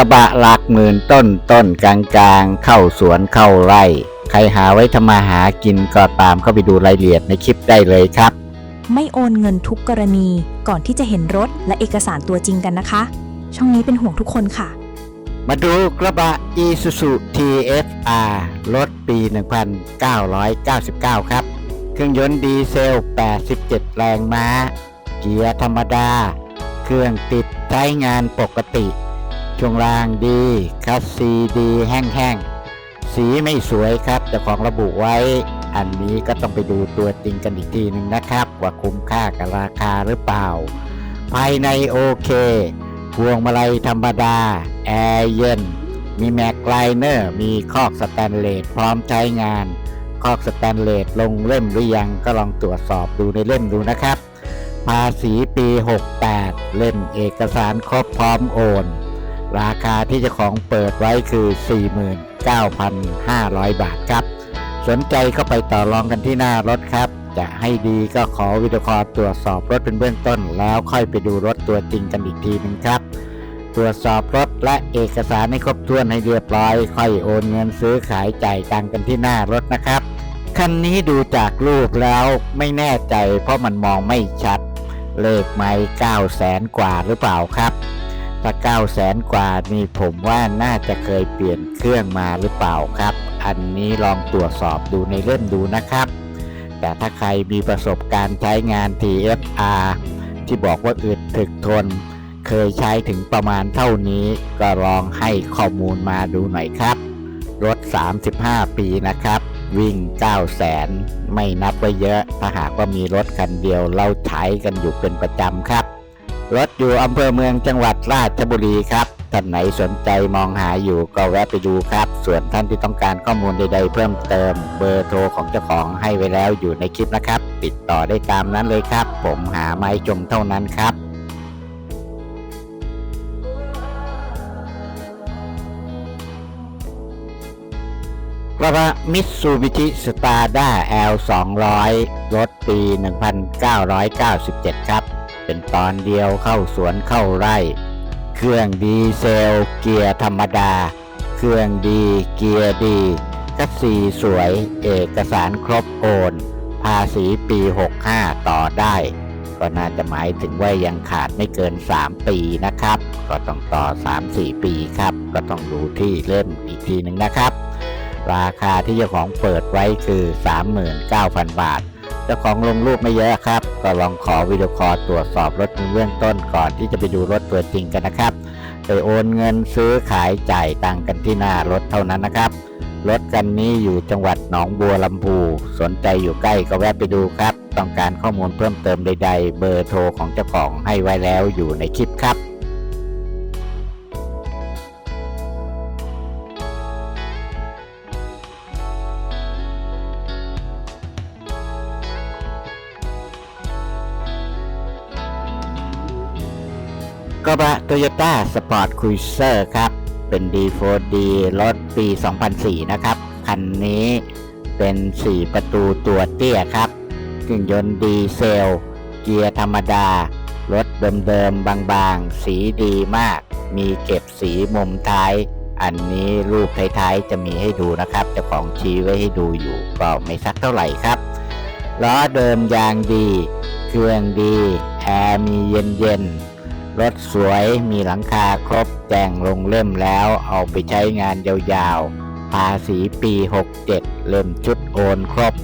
กระบะหลักหมื่นต้นต้นกลางกลางๆเข้าสวนเข้าไร่ ใครหาไว้ทำมาหากินก็ตามเข้าไปดูรายละเอียดในคลิปได้เลยครับ ไม่โอนเงินทุกกรณีก่อนที่จะเห็นรถและเอกสารตัวจริงกันนะคะ ช่องนี้เป็นห่วงทุกคนค่ะ มาดูกระบะ Isuzu TFR รถปี 1999 ครับ เครื่องยนต์ดีเซล 87 แรงม้า เกียร์ธรรมดา เครื่องติดใช้งานปกติ ช่วงล่างดีคัสซีดีแห้งๆ สีไม่สวยครับเจ้าของระบุไว้ อันนี้ก็ต้องไปดูตัวจริงกันอีกทีหนึ่งนะครับ ว่าคุ้มค่ากับราคาหรือเปล่า ภายในโอเค พวงมาลัยธรรมดา แอร์เย็น มีแม็กไลเนอร์ มีคอกสแตนเลสพร้อมใช้งาน คอกสแตนเลสลงเล่มหรือยังก็ลองตรวจสอบดูในเล่มดูนะครับ ภาษีปี 68 เล่มเอกสารครบพร้อมโอน ราคาที่เจ้าของเปิดไว้คือ 49,500 บาทครับ สนใจเข้าไปต่อรองกันที่หน้ารถครับ จะให้ดีก็ขอวิดีโอคอลตรวจสอบรถเป็นเบื้องต้น แล้วค่อยไปดูรถตัวจริงกันอีกทีหนึงครับ ตรวจสอบรถและเอกสารให้ครบถ้วนให้เรียบร้อย ค่อยโอนเงินซื้อขายจ่ายตังกันที่หน้ารถนะครับ คันนี้ดูจากรูปแล้วไม่แน่ใจเพราะมันมองไม่ชัด เลขไม่9แสนกว่าหรือเปล่าครับ ถ้า9แสนกว่านี่ผมว่าน่าจะเคยเปลี่ยนเครื่องมาหรือเปล่าครับ อันนี้ลองตรวจสอบดูในเล่มดูนะครับ แต่ถ้าใครมีประสบการณ์ใช้งาน TFR ที่บอกว่าอึดถึกทน เคยใช้ถึงประมาณเท่านี้ ก็ลองให้ข้อมูลมาดูหน่อยครับ รถ 35 ปีนะครับ วิ่ง 9 แสน ไม่นับว่าเยอะ ถ้าหากว่ามีรถคันเดียวเราใช้กันอยู่เป็นประจำครับ รถอยู่อำเภอเมืองจังหวัดราชบุรีครับ ท่านไหนสนใจมองหาอยู่ก็แวะไปดูครับ ส่วนท่านที่ต้องการข้อมูลใด ๆ เพิ่มเติมเบอร์โทรของเจ้าของให้ไว้แล้วอยู่ในคลิปนะครับ ติดต่อได้ตามนั้นเลยครับ ผมหาไม้จมเท่านั้นครับกระบะมิตซูบิชิสตาร์ด้า L 200รถปี 1997 ครับ เป็นตอนเดียวเข้าสวนเข้าไร่ เครื่องดีเซล เกียร์ธรรมดา เครื่องดีเกียร์ดีกัสซีสวย เอกสารครบโอน ภาษีปี 65 ต่อได้ ก็น่าจะหมายถึงว่ายังขาดไม่เกิน 3 ปีนะครับ ก็ต้องต่อ 3-4 ปีครับ ก็ต้องดูที่เล่มอีกทีหนึ่งนะครับ ราคาที่เจ้าของเปิดไว้คือ 39,000 บาท จ้าของลงรูปไม่เยอะครับ ก็ลองขอวิดีโอคอลตรวจสอบรถในเบื้องต้นก่อนที่จะไปดูรถตัวจริงกันนะครับไปโอนเงินซื้อขายจ่ายตังค์กันที่หน้ารถเท่านั้นนะครับ รถคันนี้อยู่จังหวัดหนองบัวลำพู สนใจอยู่ใกล้ก็แวะไปดูครับ ต้องการข้อมูลเพิ่มเติมใด ๆ เบอร์โทรของเจ้าของให้ไว้แล้วอยู่ในคลิปครับ กระบะโตโยต้าสปอร์ตคุยเซอร์ครับ เป็น D4D รถปี 2004 นะครับ คันนี้เป็น 4 ประตูตัวเตี้ยครับเครื่องยนต์ดีเซล เกียร์ธรรมดา รถเดิมๆบางๆ สีดีมาก มีเก็บสีมุมท้าย อันนี้รูปท้ายๆ จะมีให้ดูนะครับจ้าของชี้ไว้ให้ดูอยู่ก็ไม่สักเท่าไหร่ครับล้อเดิมยางดี เครื่องดี แอร์มีเย็นๆ รถสวยมีหลังคาครบแจ้งลงเล่มแล้วเอาไปใช้งานยาวๆ ภาษีปี 67 เริ่มชุดโอนครบ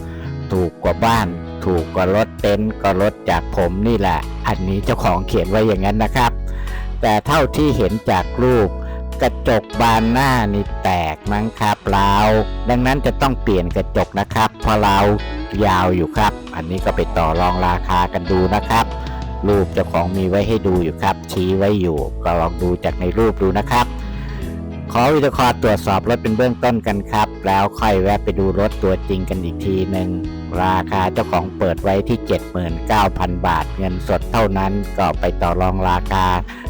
ถูกกว่าบ้าน ถูกกว่ารถเต็นท์ก็รถจากผมนี่แหละ อันนี้เจ้าของเขียนไว้อย่างนั้นนะครับ แต่เท่าที่เห็นจากรูปกระจกบานหน้านี่แตกมั้งครับราวดังนั้นจะต้องเปลี่ยนกระจกนะครับ เพราะเรายาวอยู่ครับ อันนี้ก็ไปต่อรองราคากันดูนะครับ รูปเจ้าของมีไว้ให้ดูอยู่ครับ ชี้ไว้อยู่ ก็ลองดูจากในรูปดูนะครับ ขอวิดีโอคอตรวจสอบรถเป็นเบื้องต้นกันครับ แล้วค่อยแวะไปดูรถตัวจริงกันอีกทีหนึ่งราคาเจ้าของเปิดไว้ที่ 79,000 บาท เงินสดเท่านั้นก็ไปต่อรองราคา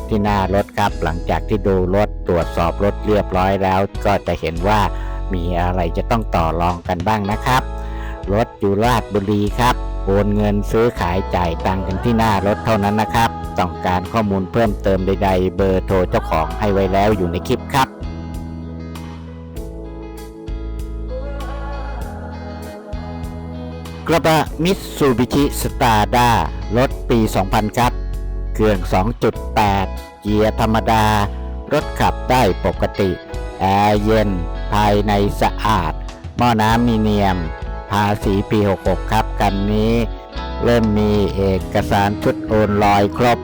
ที่หน้ารถครับ หลังจากที่ดูรถตรวจสอบรถเรียบร้อยแล้ว ก็จะเห็นว่ามีอะไรจะต้องต่อรองกันบ้างนะครับ รถอยู่ราชบุรีครับ โอนเงินซื้อขายจ่ายตังค์กันที่หน้ารถเท่านั้นนะครับ ต้องการข้อมูลเพิ่มเติมใด ๆ เบอร์โทรเจ้าของให้ไว้แล้วอยู่ในคลิปครับกระบะมิตซูบิชิสตาร์ด้ารถปี 2000 ครับ เครื่อง 2.8 เกียร์ธรรมดา รถขับได้ปกติ แอร์เย็น ภายในสะอาด หม้อน้ำมีเนียม ภาษีปี 66 ครับ กันนี้ เริ่มมีเอกสารชุดโอนลอยครบ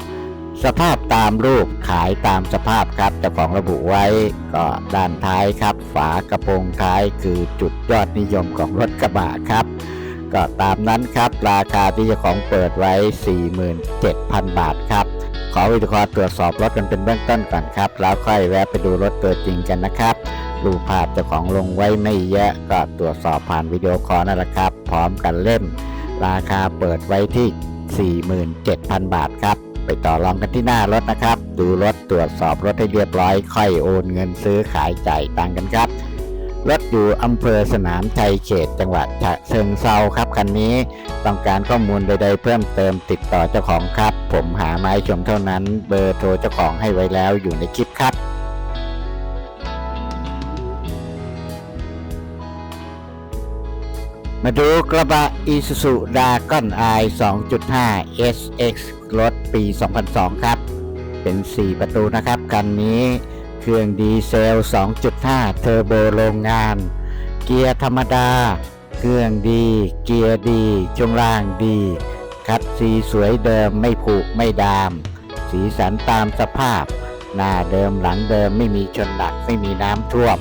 สภาพตามรูปขายตามสภาพครับเจ้าของระบุไว้ก็ด้านท้ายครับ ฝากระโปรงท้ายคือจุดยอดนิยมของรถกระบะครับ ก็ตามนั้นครับราคาที่เจ้าของเปิดไว้ 47,000 บาทครับ ขอวิดีโอตรวจสอบรถกันเป็นเบื้องต้นก่อนครับ แล้วค่อยแวะไปดูรถตัวจริงกันนะครับรูปภาพเจ้าของลงไว้ไม่เยอะก็ตรวจสอบผ่านวิดีโอคอลนั่นแหละครับ พร้อมกันเล่ม ราคาเปิดไว้ที่ 47,000 บาทครับ ไปต่อรองกันที่หน้ารถนะครับ ดูรถตรวจสอบรถให้เรียบร้อย ค่อยโอนเงินซื้อขายจ่ายตังกันครับ อยู่อำเภอสนามชัยเขตจังหวัดฉะเชิงเซาครับคันนี้ต้องการข้อมูลใดๆเพิ่มเติมติดต่อเจ้าของครับ ผมหาไม้ชมเท่านั้น เบอร์โทรเจ้าของให้ไว้แล้วอยู่ในคลิปครับมาดูกระบะ Isuzu Dragon i 2.5 SX รถปี 2002 ครับ เป็น 4 ประตูนะครับ คันนี้ เครื่องดีเซล 2.5 เทอร์โบโรงงาน เกียร์ธรรมดา เครื่องดี เกียร์ดี ช่วงล่างดี คัดสีสวยเดิมไม่ผุไม่ดาม สีสันตามสภาพ หน้าเดิมหลังเดิมไม่มีชนหนักไม่มีน้ำท่วม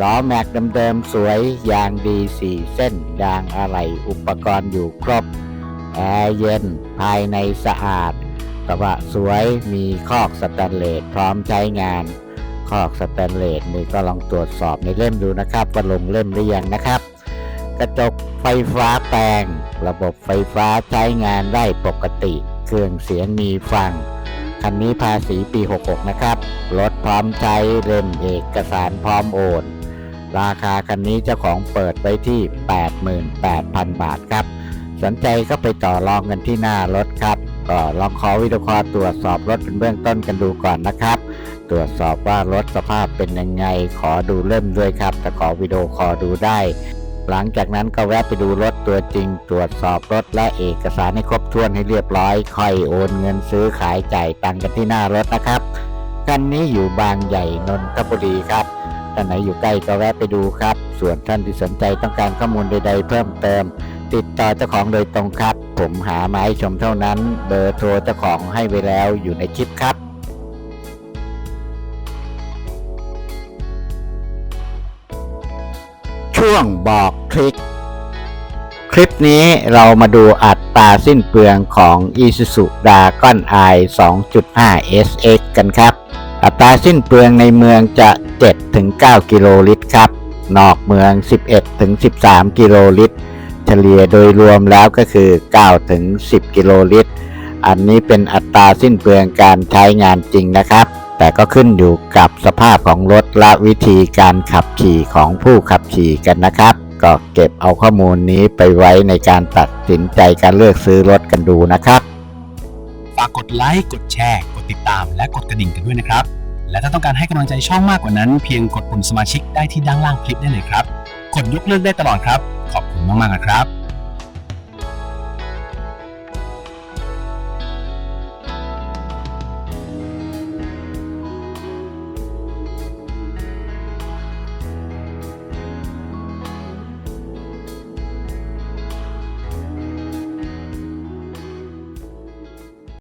ล้อแม็กเดิมๆสวย ยางดีสี่เส้น ยางอะไรอุปกรณ์อยู่ครบ แอร์เย็น ภายในสะอาดกระบะสวยมีคอกสแตนเลสพร้อมใช้งาน คอกสแตนเลสนี่ก็ลองตรวจสอบในเล่มดูนะครับว่าลงเล่มหรือยังนะครับ กระจกไฟฟ้าแปลง ระบบไฟฟ้าใช้งานได้ปกติ เครื่องเสียงมีฟังคันนี้ภาษีปี 66 นะครับรถพร้อมใช้เล่มเอกสารพร้อมโอน ราคาคันนี้เจ้าของเปิดไว้ที่ 88,000 บาทครับ สนใจก็ไปต่อรองกันที่หน้ารถครับ ก็ลองขอวิดีโอคอลตรวจสอบรถเป็นเบื้องต้นกันดูก่อนนะครับ ตรวจสอบว่ารถสภาพเป็นยังไง ขอดูเล่มด้วยครับ แต่ขอวิดีโอคอลดูได้ หลังจากนั้นก็แวะไปดูรถตัวจริง ตรวจสอบรถและเอกสารให้ครบถ้วนให้เรียบร้อย ค่อยโอนเงินซื้อขายจ่ายตังค์กันที่หน้ารถนะครับคันนี้อยู่บางใหญ่นนทบุรีครับท่านไหนอยู่ใกล้ก็แวะไปดูครับ ส่วนท่านที่สนใจต้องการข้อมูลใด ๆ เพิ่มเติม ติดต่อเจ้าของโดยตรงครับ ผมหามาให้ชมเท่านั้น เบอร์โทรเจ้าของให้ไว้แล้วอยู่ในคลิปครับช่วงบอกทริคคลิปนี้เรามาดูอัตราสิ้นเปลืองของ Isuzu Dragon i 2.5 SX กันครับ อัตราสิ้นเปลืองในเมืองจะ 7-9 กิโลลิตรครับ นอกเมือง 11-13 กิโลลิตร เฉลี่ยโดยรวมแล้วก็คือ9-10 กิโลลิตร อันนี้เป็นอัตราสิ้นเปลืองการใช้งานจริงนะครับ แต่ก็ขึ้นอยู่กับสภาพของรถและวิธีการขับขี่ของผู้ขับขี่กันนะครับ ก็เก็บเอาข้อมูลนี้ไปไว้ในการตัดสินใจการเลือกซื้อรถกันดูนะครับ ฝากกดไลค์ กดแชร์ กดติดตาม และกดกระดิ่งกันด้วยนะครับ และถ้าต้องการให้กำลังใจช่องมากกว่านั้น เพียงกดปุ่มสมาชิกได้ที่ด้านล่างคลิปได้เลยครับ กดยกเลิกได้ตลอดครับ ขอบคุณมากๆนะครับ